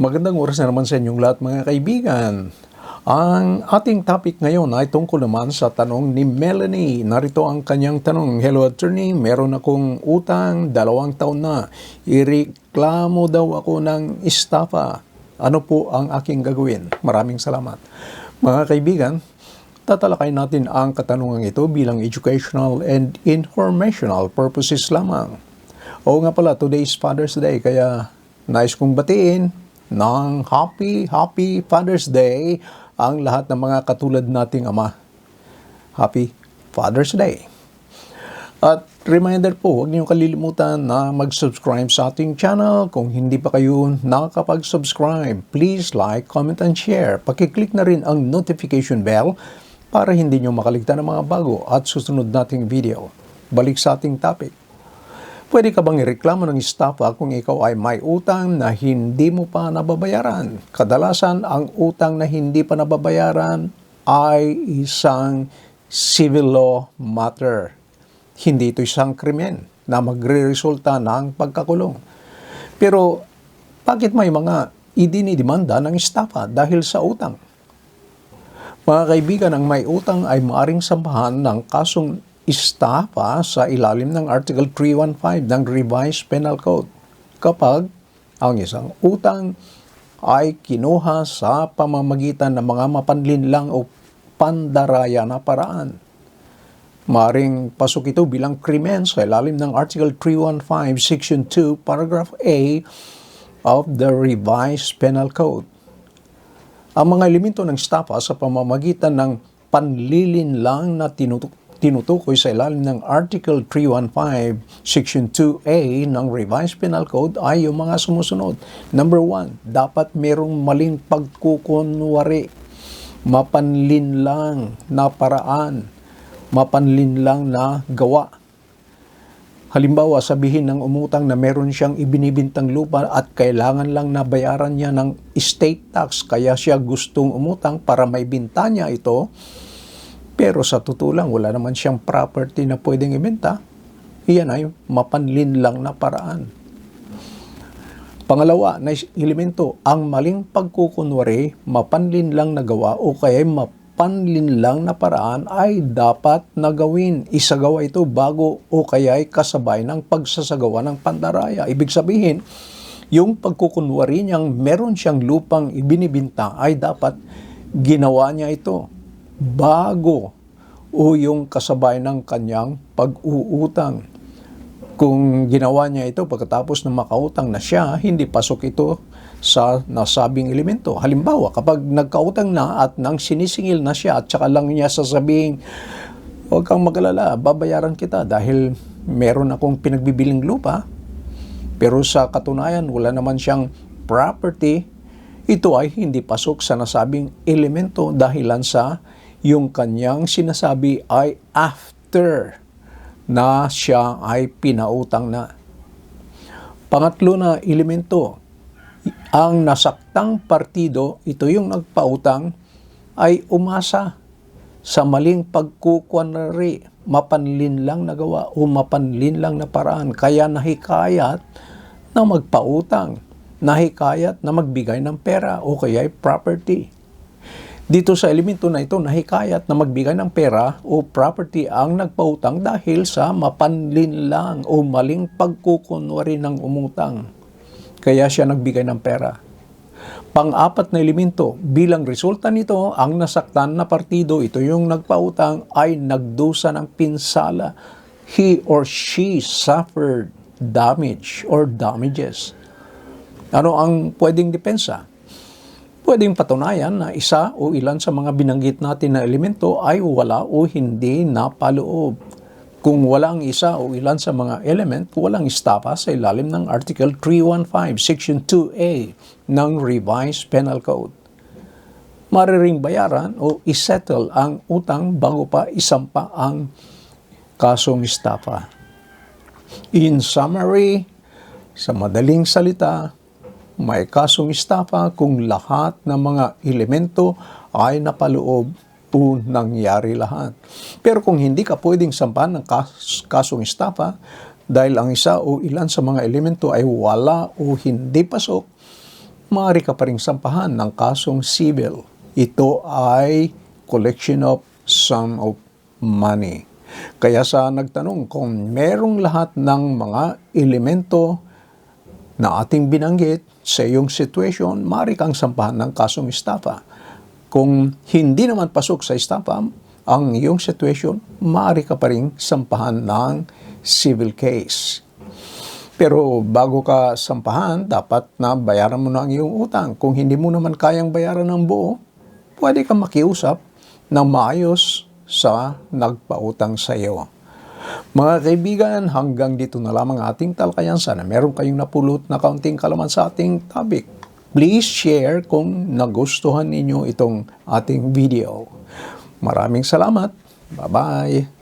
Magandang oras na naman sa inyong lahat mga kaibigan. Ang ating topic ngayon ay tungkol naman sa tanong ni Melanie. Narito ang kanyang tanong. Hello attorney, meron akong utang, dalawang taon na. Ireklamo daw ako ng estafa. Ano po ang aking gagawin? Maraming salamat. Mga kaibigan, tatalakay natin ang katanungan ito bilang educational and informational purposes lamang. Oo nga pala, today is Father's Day, kaya nais kong batiin ng Happy, Happy Father's Day ang lahat ng mga katulad nating ama. Happy Father's Day. At reminder po, huwag niyong kalilimutan na mag-subscribe sa ating channel. Kung hindi pa kayo nakakapag-subscribe, please like, comment, and share. Pakiclick na rin ang notification bell para hindi niyo makaligtan ng mga bago at susunod nating video. Balik sa ating topic. Pwede ka bang ireklamo ng estafa kung ikaw ay may utang na hindi mo pa nababayaran? Kadalasan, ang utang na hindi pa nababayaran ay isang civil law matter. Hindi ito isang krimen na magre-resulta ng pagkakulong. Pero bakit may mga idinidemanda ng estafa dahil sa utang? Mga kaibigan, ang may utang ay maaring sambahan ng kasong estafa sa ilalim ng Article 315 ng Revised Penal Code kapag ang isang utang ay kinuha sa pamamagitan ng mga mapanlinlang o pandaraya na paraan. Maring pasok ito bilang krimen sa ilalim ng Article 315, Section 2, Paragraph A of the Revised Penal Code. Ang mga elemento ng estafa sa pamamagitan ng panlilinlang na tinutuk tinutukoy sa ilalim ng Article 315, Section 2A ng Revised Penal Code ay yung mga sumusunod. Number one, dapat merong maling pagkukunwari, mapanlinlang na paraan, mapanlinlang na gawa. Halimbawa, sabihin ng umutang na meron siyang ibinibintang lupa at kailangan lang na bayaran niya ng estate tax kaya siya gustong umutang para may binta niya ito pero sa totoo lang, wala naman siyang property na pwedeng ibenta. Iyan ay mapanlin lang na paraan. Pangalawa na elemento, ang maling pagkukunwari, mapanlin lang na gawa o kaya mapanlin lang na paraan ay dapat nagawin. Isagawa ito bago o kaya ay kasabay ng pagsasagawa ng pandaraya. Ibig sabihin, yung pagkukunwari niyang meron siyang lupang ibinibinta ay dapat ginawa niya ito bago o yung kasabay ng kanyang pag-uutang. Kung ginawa niya ito pagkatapos na makautang na siya, hindi pasok ito sa nasabing elemento. Halimbawa, kapag nagkautang na at nang sinisingil na siya at saka lang niya sasabihin, huwag kang magalala, babayaran kita dahil meron akong pinagbibiling lupa, pero sa katunayan, wala naman siyang property, ito ay hindi pasok sa nasabing elemento dahilan sa yung kanyang sinasabi ay after na siya ay pinautang na. Pangatlo na elemento, ang nasaktang partido, ito yung nagpautang, ay umasa sa maling pagkukunwari, mapanlin lang na gawa o mapanlin lang na paraan. Kaya nahikayat na magpautang, nahikayat na magbigay ng pera o kaya property. Dito sa elemento na ito, nahikayat na magbigay ng pera o property ang nagpautang dahil sa mapanlin lang o maling pagkukunwari ng umutang. Kaya siya nagbigay ng pera. Pang-apat na elemento, bilang resulta nito, ang nasaktan na partido, ito yung nagpautang, ay nagdusa ng pinsala. He or she suffered damage or damages. Ano ang pwedeng depensa? Pwedeng patunayan na isa o ilan sa mga binanggit natin na elemento ay wala o hindi napaloob. Kung walang isa o ilan sa mga element, walang estapa sa ilalim ng Article 315, Section 2A ng Revised Penal Code. Mariring bayaran o isettle ang utang bago pa isampa ang kasong estapa. In summary, sa madaling salita, may kasong estafa kung lahat ng mga elemento ay napaloob o nangyari lahat. Pero kung hindi ka pwedeng sampahan ng kas- kasong estafa dahil ang isa o ilan sa mga elemento ay wala o hindi pasok, maaari ka pa rin sampahan ng kasong civil. Ito ay collection of sum of money. Kaya sa nagtanong kung merong lahat ng mga elemento na ating binanggit sa iyong situation, maaari kang sampahan ng kasong estafa. Kung hindi naman pasok sa estafa ang iyong situation, maaari ka pa rin sampahan ng civil case. Pero bago ka sampahan, dapat na bayaran mo na ang iyong utang. Kung hindi mo naman kayang bayaran ng buo, pwede kang makiusap ng maayos sa nagpautang sa iyo. Mga kaibigan, hanggang dito na lamang ating talakayan. Sana meron kayong napulot na kaunting kalaman sa ating topic. Please share kung nagustuhan ninyo itong ating video. Maraming salamat. Bye-bye.